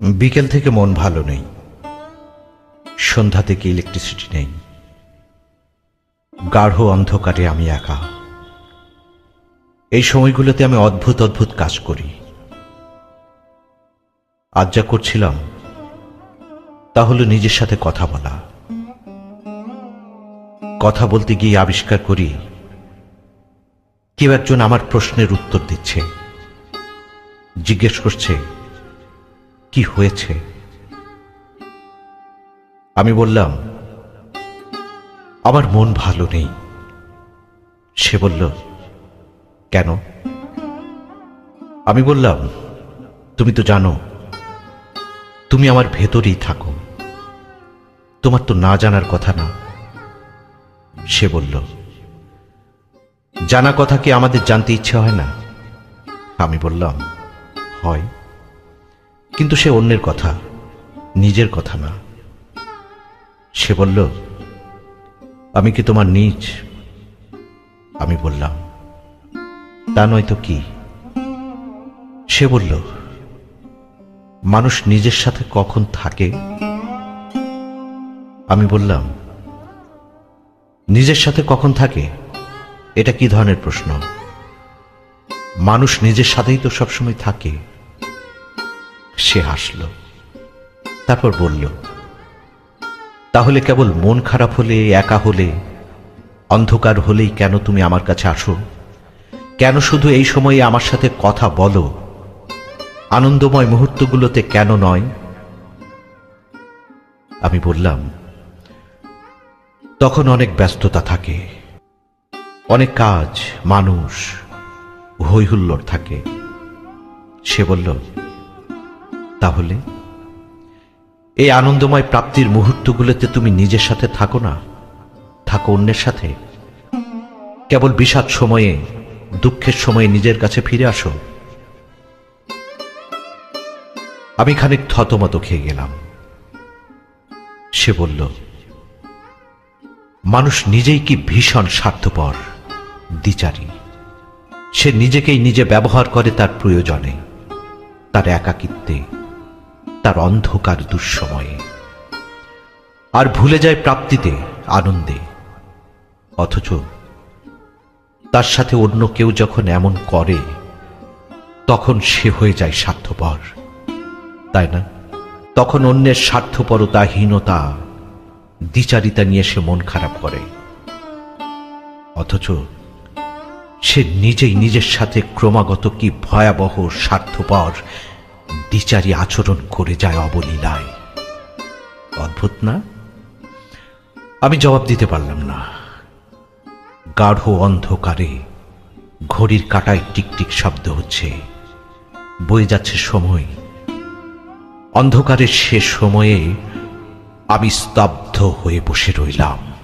বিকেল থেকে মন ভালো নেই। সন্ধ্যা থেকে ইলেকট্রিসিটি নেই? গাঢ় অন্ধকারে আমি একা। এই সময়গুলোতে আমি অদ্ভুত অদ্ভুত কাজ করি। আজ যা করছিলাম, তা হলো নিজের সাথে কথা বলা। কথা বলতে গিয়ে আবিষ্কার করি, কেউ একজন আমার প্রশ্নের উত্তর দিচ্ছে। জিজ্ঞেস করছে, কি হয়েছে? আমি বললাম, আমার মন ভালো নেই। সে বলল, কেন? আমি বললাম, তুমি তো জানো, তুমি আমার ভেতরেই থাকো। তোমার তো না জানার কথা না। সে বলল, জানা কথা কি আমাদের জানতে ইচ্ছে হয় না? আমি বললাম হয়, কিন্তু সে অন্যের কথা, নিজের কথা না। সে বলল, আমি কি তোমার নিজ? আমি বললাম, তা নয় তো কি? সে বলল, মানুষ নিজের সাথে কখন থাকে? আমি বললাম, নিজের সাথে কখন থাকে? এটা কি ধরনের প্রশ্ন? মানুষ নিজের সাথেই তো সবসময় থাকে। সে হাসল। তারপর বলল, তাহলে কেবল মন খারাপ হলে, একা হলে, অন্ধকার হলেই কেন তুমি আমার কাছে আসো? কেন শুধু এই সময়ে আমার সাথে কথা বলো? আনন্দময় মুহূর্তগুলোতে কেন নয়? আমি বললাম, তখন অনেক ব্যস্ততা থাকে, অনেক কাজ, মানুষ, হৈহুল্লোড় থাকে। সে বলল তাহলে? এই আনন্দময় প্রাপ্তির মুহূর্তগুলোতে তুমি নিজের সাথে থাকো না? থাকো অন্যের সাথে? কেবল বিষাদ সময়ে, দুঃখের সময়ে নিজের কাছে ফিরে আসো। আমি খানিক থতমত খেয়ে গেলাম। সে বলল, মানুষ নিজেই কি ভীষণ স্বার্থপর, দ্বিচারী। সে নিজেকেই নিজে ব্যবহার করে তার প্রয়োজনে, তার একাকিত্বে। তার অন্ধকার দুঃসময়ে। আর ভুলে যায় প্রাপ্তিতে আনন্দে। অথচ তার সাথে অন্য কেউ যখন এমন করে, তখন সে হয়ে যায় স্বার্থপর। তাই না? তখন অন্যের স্বার্থপরতা হীনতা দ্বিচারিতা নিয়ে সে মন খারাপ করে। অথচ সে নিজেই নিজের সাথে ক্রমাগত কি ভয়াবহ স্বার্থপর দ্বিচারী আচরণ করে যায় অবলীলায়। অদ্ভুত না? আমি জবাব দিতে পারলাম না। গাঢ় অন্ধকারে ঘড়ির কাটায় টিকটিক শব্দ হচ্ছে। বয়ে যাচ্ছে সময়। অন্ধকারের সে সময়ে আমি স্তব্ধ হয়ে বসে রইলাম।